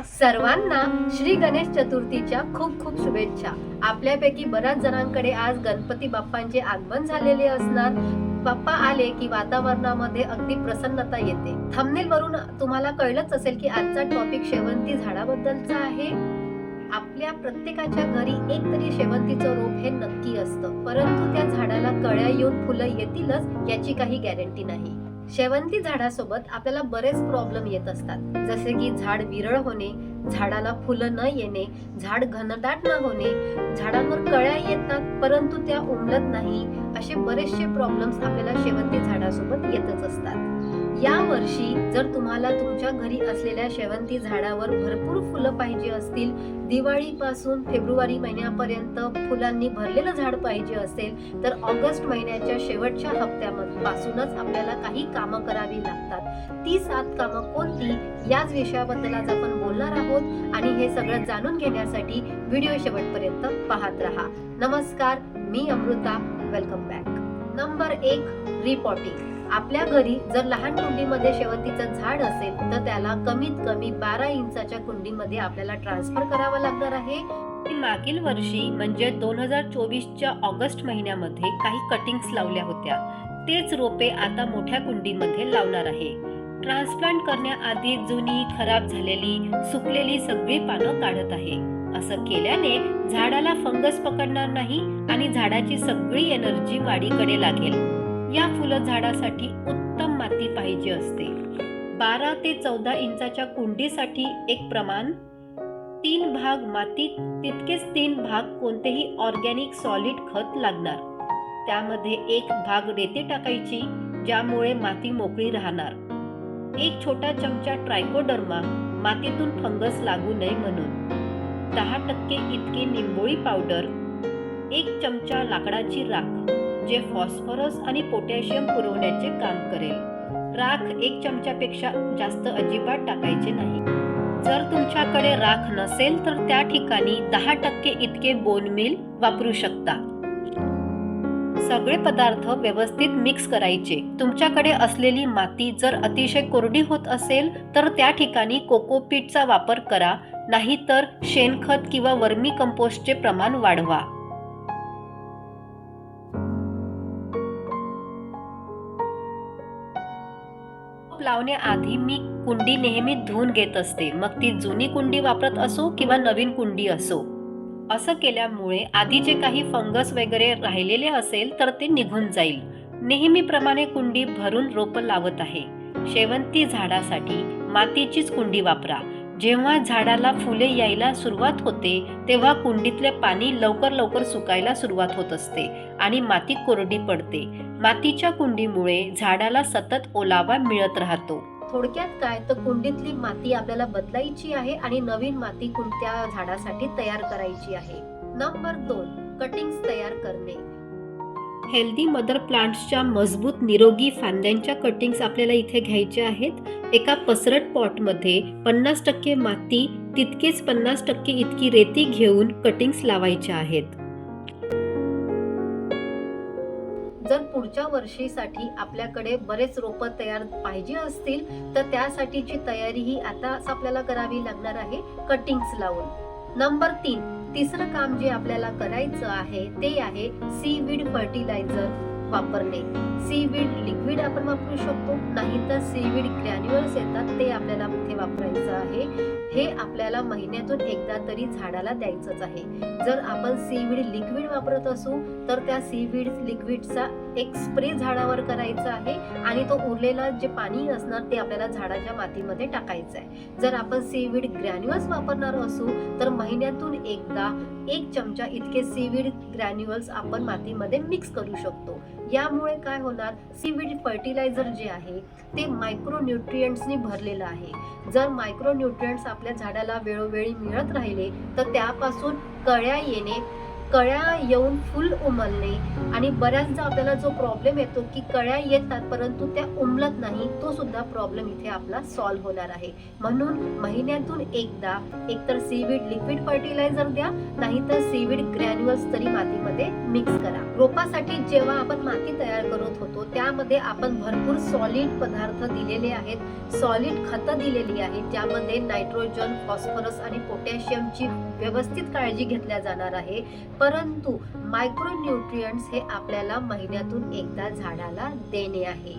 सर्वांना श्री गणेश चतुर्थीच्या खूप खूप शुभेच्छा. आपल्यापैकी बऱ्याच जणांकडे आज गणपती बाप्पांचे आगमन झालेले असणार. बाप्पा आले की वातावरणामध्ये अगदी प्रसन्नता येते. थंबनेल वरून तुम्हाला कळलंच असेल की आजचा टॉपिक शेवंती झाडाबद्दलचा आहे. आपल्या प्रत्येकाच्या घरी एक तरी शेवंतीचं रोप हे नक्की असतं. परंतु त्या झाडाला कळ्या येऊन फुलं येतीलच याची काही गॅरंटी नाही. शेवंती झाडासोबत आपल्याला बरेच प्रॉब्लेम येत असतात. जसे की झाड विरळ होणे झाडाला फुलं न येणे झाड घनदाट न होणे झाडांवर कळ्या येतात परंतु त्या उमलत नाही असे बरेचसे प्रॉब्लेम्स आपल्याला शेवंती झाडासोबत येतच असतात. या वर्षी जर तुम्हाला तुमच्या घरी असलेल्या शेवंती झाडावर भरपूर फुलं पाहिजे असतील दिवाळीपासून फेब्रुवारी महिन्यापर्यंत फुलांनी भरलेलं झाड पाहिजे असेल तर ऑगस्ट महिन्याच्या शेवटच्या हप्त्यापासूनच आपल्याला काही कामं करावी लागतात. ती सात कामं कोणती? याच विषयाबद्दल आज आपण बोलणार आहोत आणि हे सगळं जाणून घेण्यासाठी व्हिडिओ शेवटपर्यंत पाहत राहा. नमस्कार मी अमृता. Welcome back. नंबर एक रिपॉटिंग. आपल्या घरी जर लहान कुंडीमध्ये शेवंतीचं झाड असेल तर त्याला कमीत कमी बारा इंचाच्या कुंडीमध्ये आपल्याला ट्रान्सफर करावं लागणार आहे. मागील वर्षी म्हणजे दोन हजार चोवीसच्या ऑगस्ट महिन्यामध्ये काही कटिंग्स लावल्या होत्या. तेच रोपे आता मोठ्या कुंडीमध्ये लावणार आहे. ट्रान्सप्लांट करण्याआधी जुनी खराब झालेली सुकलेली सगळी पानं काढत आहे. असं केल्याने झाडाला फंगस पकडणार नाही आणि झाडाची सगळी एनर्जी वाढीकडे लागेल. या फुलझाडासाठी उत्तम माती पाहिजे असते. बारा ते चौदा इंचाच्या कुंडीसाठी एक प्रमाण तीन भाग माती तितकेच तीन भाग कोणतेही ऑर्गॅनिक सॉलिड खत लागणार. त्यामध्ये एक भाग रेती टाकायची ज्यामुळे माती मोकळी राहणार. एक छोटा चमचा ट्रायकोडर्मा मातीतून फंगस लागू नये म्हणून. दहा टक्के इतके निंबोळी पावडर एक चमचा लाकडाची राख. जे फॉस्फरस आणि पोटॅशियम पुरवण्याचे काम करेल. राख एक चमच्यापेक्षा जास्त अजिबात टाकायचे नाही. जर तुमच्याकडे राख नसेल तर त्या ठिकाणी दहा टक्के इतके बोनमील वापरू शकता. सगळे पदार्थ व्यवस्थित मिक्स करायचे. तुमच्याकडे असलेली माती जर अतिशय कोरडी होत असेल तर त्या ठिकाणी कोकोपीटचा वापर करा. नाहीतर शेणखत किंवा वर्मी कंपोस्टचे प्रमाण वाढवा. रोप लावण्याआधी मी कुंडी नेहमी धुवून घेत असते. मग ती जुनी कुंडी वापरत असो किंवा नवीन कुंडी असो. असं केल्यामुळे आधी जे काही फंगस वगैरे राहिलेले असेल तर ते निघून जाईल. नेहमीप्रमाणे कुंडी भरून रोपं लावत आहे. शेवंती झाडासाठी मातीचीच कुंडी वापरा. जेव्हा झाडाला फुले यायला सुरुवात होते तेव्हा कुंडीतले पाणी लवकर लवकर सुकायला सुरुवात होत असते आणि माती कोरडी पडते. मातीच्या कुंडीमुळे झाडाला सतत ओलावा मिळत राहतो. थोडक्यात काय? तर कुंडीतली माती आपल्याला बदलायची आहे आणि नवीन माती कोणत्या झाडासाठी तयार करायची आहे? नंबर दोन कटिंग्स तयार करणे. हेल्दी मदर प्लांट्सच्या मजबूत निरोगी फांद्यांच्या कटिंग्स आपल्याला इथे घ्यायच्या आहेत. एका पसरट पॉटमध्ये पन्नास टक्के माती तितकेच पन्नास टक्के इतकी रेती घेऊन कटिंग्स लावायच्या आहेत. जर पुढच्या वर्षीसाठी आपल्याकडे बरेच रोपं तयार पाहिजे असतील तर त्यासाठीची तयारी ही आताच आपल्याला करावी लागणार आहे कटिंग्स लावून. नंबर तीन तिसरं काम जे आपल्याला करायचं आहे ते आहे सीवीड फर्टिलायझर वापरणे. सीवीड लिक्विड आपण वापरू शकतो नाहीतर सीवीड ग्रॅन्युअल्स येतात ते आपल्याला इथे वापरायचं आहे. हे आपल्याला महिन्यातून एकदा तरी झाडाला द्यायचंच आहे. जर आपण सीवीड लिक्विड वापरत असू तर त्या सीवीड लिक्विडचा एक स्प्रे झाडावर करायचा आहे आणि तो उरलेला जे पाणी असणार ते आपल्याला झाडाच्या मातीमध्ये टाकायचं आहे. जर आपण सीवीड ग्रॅन्युअल्स वापरणार असू तर महिन्यातून एकदा एक चमचा इतके सीवीड ग्रॅन्युअल्स आपण मातीमध्ये मिक्स करू शकतो. यामुळे काय होणार? सीविड फर्टिलायझर जे आहे ते मायक्रोन्यूट्रियंट्सनी भरलेलं आहे. जर मायक्रोन्यूट्रियंट्स आपल्या झाडाला वेळोवेळी मिळत राहिले तर त्यापासून कळ्या येणे कळ्या येऊन फुल उमलणे आणि बऱ्याचदा आपल्याला जो प्रॉब्लेम येतो की कळ्या येतात परंतु त्या उमलत नाही तो सुद्धा प्रॉब्लेम इथे आपला सॉल्व्ह होणार आहे. म्हणून महिन्यातून एकदा एकतर सीवीड लिक्विड फर्टिलायझर द्या नाहीतर सीवीड ग्रॅन्युअल्स तरी मातीमध्ये मिक्स करा. रोपासाठी जेव्हा आपण माती तयार करत होतो त्यामध्ये आपण भरपूर सॉलिड पदार्थ दिलेले आहेत. सॉलिड खतं दिलेली आहेत ज्यामध्ये नायट्रोजन फॉस्फरस आणि पोटॅशियमची व्यवस्थित काळजी घेतल्या जाणार आहे. परंतु मायक्रोन्यूट्रियंट्स हे आपल्याला महिन्यातून एकदा झाडाला देणे आहे.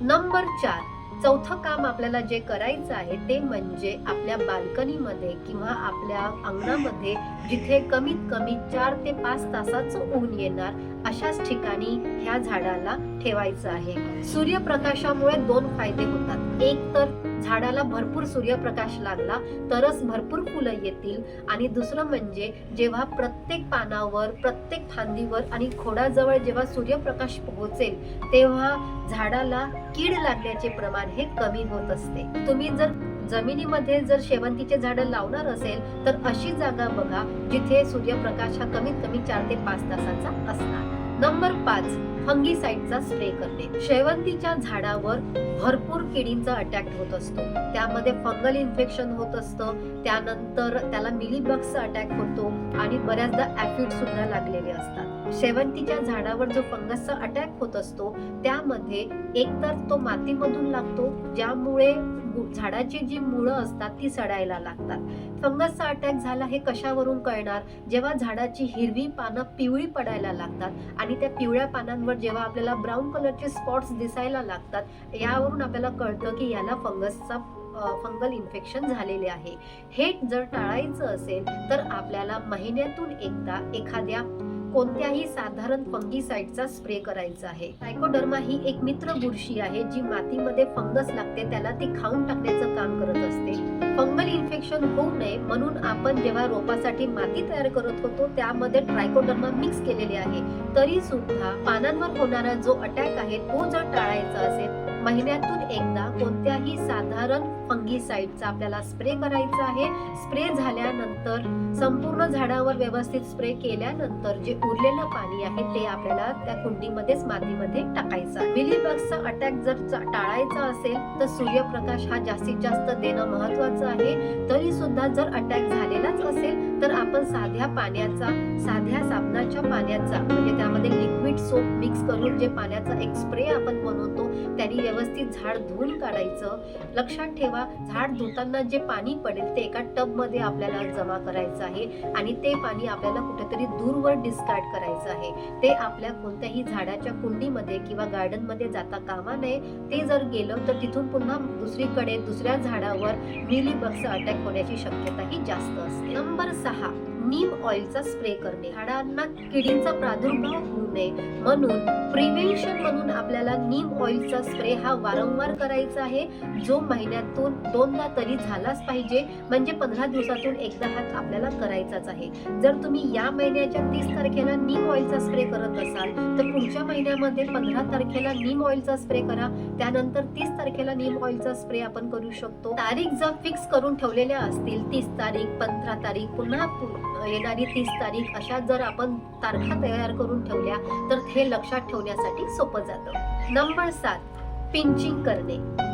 नंबर चार चौथं काम आपल्याला जे करायचं आहे ते म्हणजे आपल्या बाल्कनीमध्ये किंवा आपल्या अंगणामध्ये जिथे कमीत कमी चार ते पाच तासाचं ऊन येणार अशाच ठिकाणी ह्या झाडाला ठेवायचं आहे. सूर्यप्रकाशामुळे दोन फायदे होतात. एक तर झाडाला भरपूर सूर्यप्रकाश लागला तरच भरपूर फुलं येतील. आणि दुसरं म्हणजे जेव्हा प्रत्येक पानावर प्रत्येक फांदीवर आणि खोडाजवळ जेव्हा सूर्यप्रकाश पोहोचेल तेव्हा झाडाला कीड लागण्याचे प्रमाण हे कमी होत असते. तुम्ही जर जमिनीमध्ये जर शेवंतीचे झाडं लावणार असेल तर अशी जागा बघा जिथे सूर्यप्रकाश हा कमीत कमी चार ते पाच तासाचा असणार. नंबर पाच फंगीसाईडचा स्प्रे करणे. शेवंतीच्या झाडावर भरपूर किडींचा अटॅक होत असतो. त्यामध्ये फंगल इन्फेक्शन होत असतं. त्यानंतर त्याला मिलीबग्सचा अटॅक होतो आणि बऱ्याचदा ऍफिड सुद्धा लागलेले असतात. शेवंतीच्या झाडावर जो फंगसचा अटॅक होत असतो त्यामध्ये एकतर तो मातीमधून लागतो ज्यामुळे झाडाची जी मुळं असतात ती सडायला लागतात. फंगसचा अटॅक झाला हे कशावरून कळणार? जेव्हा झाडाची हिरवी पानं पिवळी पडायला लागतात आणि त्या पिवळ्या पानांवर जेव्हा आपल्याला ब्राऊन कलरचे स्पॉट्स दिसायला लागतात यावरून आपल्याला कळतं की याला फंगसचा फंगल इन्फेक्शन झालेले आहे. हे जर टाळायचं असेल तर आपल्याला महिन्यातून एकदा एखाद्या कोणत्याही साधारण फंगीसाईडचा स्प्रे करायचा आहे. सायकोडर्मा ही एक मित्र बुरशी आहे जी मातीमध्ये फंगस लागते त्याला ती खाऊन टाकण्याचं काम करत असते. फंगल इन्फेक्शन होऊ नये म्हणून आपण जेव्हा रोपासाठी माती तयार करत होतो त्यामध्ये ट्रायकोडर्मा मिक्स केलेले आहे. तरी सुद्धा पानांवर होणारा जो अटॅक आहे तो जर टाळायचा असेल महिन्यातून एकदा कोणत्याही साधारण फंगीसाइडचा आपल्याला स्प्रे करायचा आहे. स्प्रे झाल्यानंतर संपूर्ण झाडावर व्यवस्थित स्प्रे केल्यानंतर जे उरलेलं पाणी आहे ते आपल्याला त्या कुंडीमध्येच मातीमध्ये टाकायचं आहे. मिलीबग्सचा अटॅक जर टाळायचा असेल तर सूर्यप्रकाश हा जास्तीत जास्त देणं महत्वाचं आहे. तरी सुद्धा जर अटॅक झालेलाच असेल तर आपण साध्या पाण्याचा साध्या साबणाच्या पाण्याचा म्हणजे त्यामध्ये लिक्विड सोप मिक्स करून जे पाण्याचा एक स्प्रे आपण बनवतो त्यांनी व्यवस्थित झाड धुवून काढायचं. लक्षात ठेवा झाड धुताना जे पाणी पडेल ते एका टबमध्ये आपल्याला जमा करायचं आहे आणि ते पाणी आपल्याला कुठेतरी दूरवर डिस्कार्ड करायचं आहे. ते आपल्या कोणत्याही झाडाच्या कुंडीमध्ये किंवा गार्डनमध्ये जाता कामा नये. ते जर गेलं तर तिथून पुन्हा दुसरीकडे दुसऱ्या झाडावर मिलीबगचा अटॅक होण्याची शक्यता ही जास्त असते. नंबर सहा. नीम ऑइलचा स्प्रे करणे. झाडांना किडींचा प्रादुर्भाव होऊ नये. म्हणून प्रिव्हेन्शन म्हणून आपल्याला नीम ऑइलचा स्प्रे हा वारंवार करायचा आहे. जो महिन्यातून दोनदा तरी झालाच पाहिजे. म्हणजे पंधरा दिवसातून एकदा हात आपल्याला करायचाच आहे. जर तुम्ही या महिन्याच्या तीस तारखेला नीम ऑइलचा स्प्रे करत असाल तर पुढच्या महिन्यामध्ये पंधरा तारखेला नीम ऑइलचा स्प्रे करा. त्यानंतर तीस तारखेला नीम ऑइलचा स्प्रे आपण करू शकतो. तारीख जर फिक्स करून ठेवलेल्या असतील तीस तारीख पंधरा तारीख पुन्हा येणारी तीस तारीख अशा जर आपण तारखा तयार करून ठेवल्या तर हे लक्षात ठेवण्यासाठी सोपं जातं. नंबर सात पिंचिंग करणे.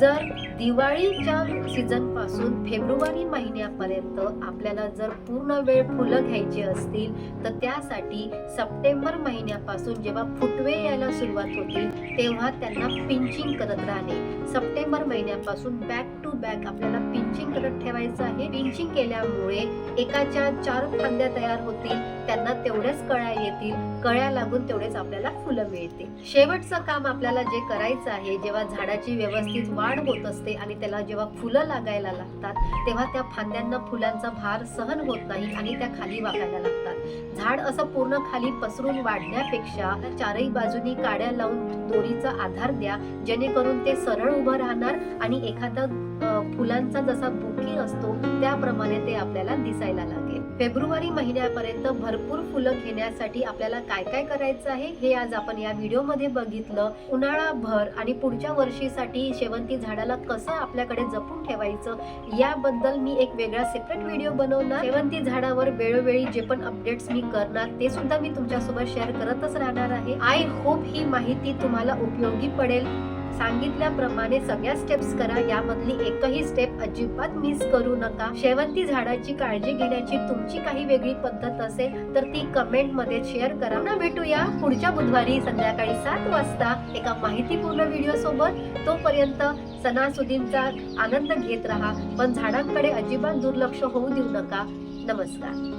जर दिवाळीच्या सीझनपासून फेब्रुवारी महिन्यापर्यंत आपल्याला जर पूर्ण वेळ फुलं घ्यायची असतील तर त्यासाठी सप्टेंबर महिन्यापासून जेव्हा फुटवे यायला सुरुवात होते तेव्हा त्यांना पिंचिंग करत राहणे. सप्टेंबर महिन्यापासून बॅक टू बॅक आपल्याला पिंचिंग करत ठेवायचं आहे. पिंचिंग केल्यामुळे एकाच्या चार फांद्या तयार होतील त्यांना तेवढ्याच कळ्या येतील. कळ्या लागून तेवढेच आपल्याला फुलं मिळते. शेवटचं काम आपल्याला जे करायचं आहे जेव्हा झाडाची व्यवस्थित वाढ होत असते आणि त्याला जेव्हा फुलं लागायला लागतात तेव्हा त्या फांद्यांना फुलांचा भार सहन होत नाही आणि त्या खाली वाकायला लागतात. झाड असं पूर्ण खाली पसरून वाढण्यापेक्षा चारही बाजूनी काड्या लावून दोरीचा आधार द्या जेणेकरून ते सरळ उभं राहणार आणि एखादा फुलांचा जसा बुकी असतो त्याप्रमाणे ते आपल्याला दिसायला लागेल. फेब्रुवारी महिन्यापर्यंत भरपूर फुलं घेण्यासाठी आपल्याला काय काय करायचं आहे हे आज आपण या व्हिडिओमध्ये बघितलं. उन्हाळाभर आणि पुढच्या वर्षीसाठी शेवंती झाडाला कसं आपल्याकडे जपून ठेवायचं याबद्दल मी एक वेगळा सेपरेट व्हिडिओ बनवणार. शेवंती झाडावर वेळोवेळी जे पण अपडेट्स मी करणार ते सुद्धा मी तुमच्यासोबत शेअर करतच राहणार आहे. आय होप ही माहिती तुम्हाला उपयोगी पडेल. सांगितल्याप्रमाणे सगळ्या स्टेप्स करा. यामधली एकही स्टेप अजिबात मिस करू नका. शेवंती झाडाची काळजी घेण्याची तुमची काही वेगळी पद्धत असेल तर ती कमेंटमध्ये शेअर करा. ना भेटूया पुढच्या बुधवारी संध्याकाळी सात वाजता एका माहितीपूर्ण व्हिडिओ सोबत. तोपर्यंत सणासुदींचा आनंद घेत राहा पण झाडांकडे अजिबात दुर्लक्ष होऊ देऊ नका. नमस्कार.